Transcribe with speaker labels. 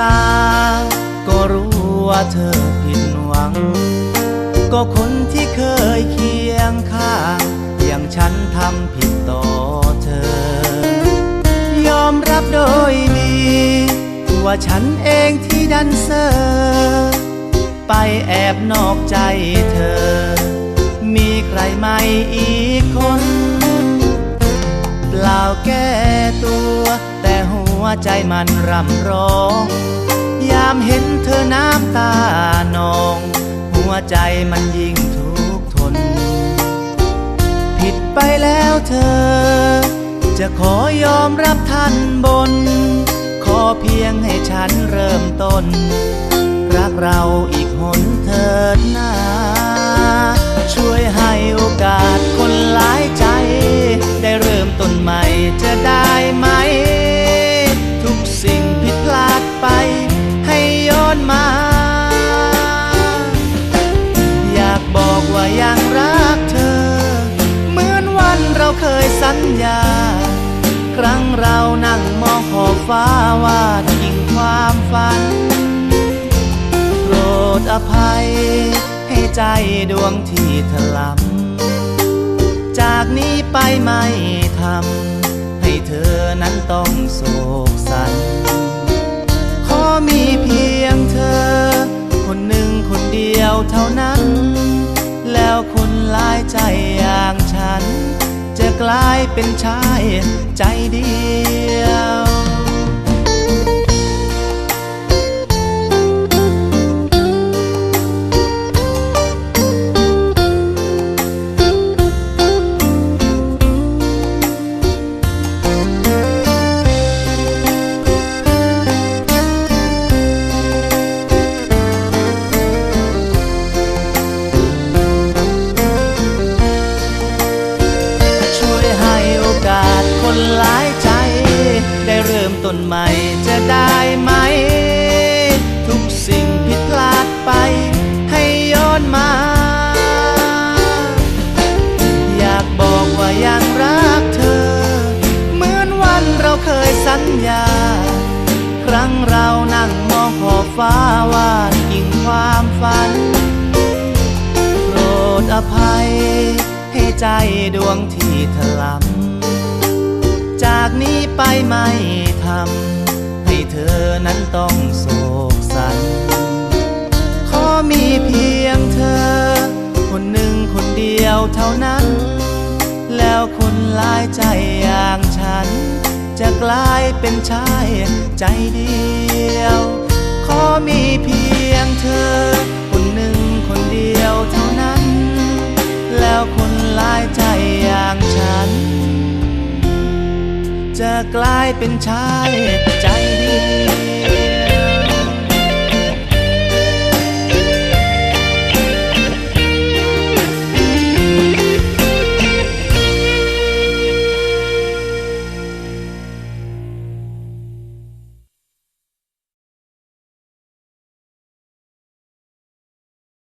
Speaker 1: ตา ก็รู้ว่าเธอผิดหวัง ก็คนที่เคยเคียงข้างอย่างฉันทำผิดต่อเธอ ยอมรับโดยดี ว่าฉันเองที่ดันเซอร์ไปแอบนอกใจเธอ มีใครไหมอีกคน เปล่าแก้ตัว วใจมันรำร้อง ยามเห็นเธอน้ำตานอง หัวใจมันยิ่งทุกทน ผิดไปแล้วเธอ จะขอยอมรับท่านบน ขอเพียงให้ฉันเริ่มต้น รักเราอีกหนเถิด ฟ้าวาดยิ่งความฝัน โปรดอภัย ให้ใจดวงที่ถลำจากนี้ไปไม่ทำให้เธอนั้นต้องโศกสัน ขอมีเพียงเธอ คนหนึ่งคนเดียวเท่านั้น แล้วคนลายใจอย่างฉันจะกลายเป็นชายใจเดียว ต้นใหม่จะได้ไหม ทุกสิ่งผิดพลาดไป ให้ย้อนมา อยากบอกว่ายังรักเธอ เหมือนวันเราเคยสัญญา ครั้งเรานั่งมองขอบฟ้าวาดยิ่งความฝันโปรดอภัย ให้ใจดวงที่ถลำ จากนี้ไปไม่ทำให้เธอนั้นต้องโศกสัน ขอมีเพียงเธอ คนหนึ่งคนเดียวเท่านั้น แล้วคนหลายใจอย่างฉัน จะกลายเป็นชายใจเดียว ขอมีเพียงเธอ กลายเป็นชาย